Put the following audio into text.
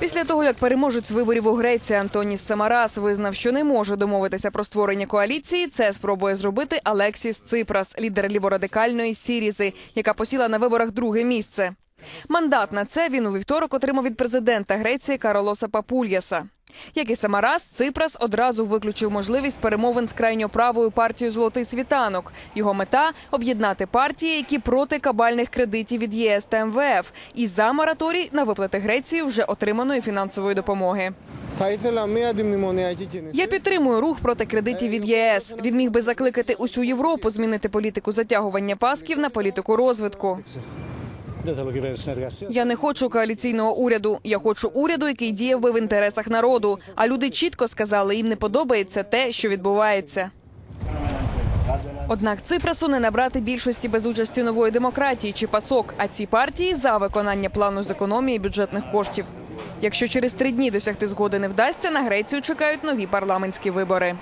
Після того, як переможець виборів у Греції Антоніс Самарас визнав, що не може домовитися про створення коаліції, це спробує зробити Алексіс Ципрас, лідер ліворадикальної Сірізи, яка посіла на виборах друге місце. Мандат на це він у вівторок отримав від президента Греції Каролоса Папульяса. Як і сама раз, Ципрас одразу виключив можливість перемовин з крайньоправою партією Золотий світанок. Його мета об'єднати партії, які проти кабальних кредитів від ЄС та МВФ, і за мораторій на виплати Греції вже отриманої фінансової допомоги. Я підтримую рух проти кредитів від ЄС. Він міг би закликати усю Європу змінити політику затягування пасків на політику розвитку. Я не хочу коаліційного уряду. Я хочу уряду, який діяв би в інтересах народу. А люди чітко сказали, їм не подобається те, що відбувається. Однак Ципрасу не набрати більшості без участі нової демократії чи пасок. А ці партії за виконання плану з економії бюджетних коштів. Якщо через три дні досягти згоди не вдасться, на Грецію чекають нові парламентські вибори.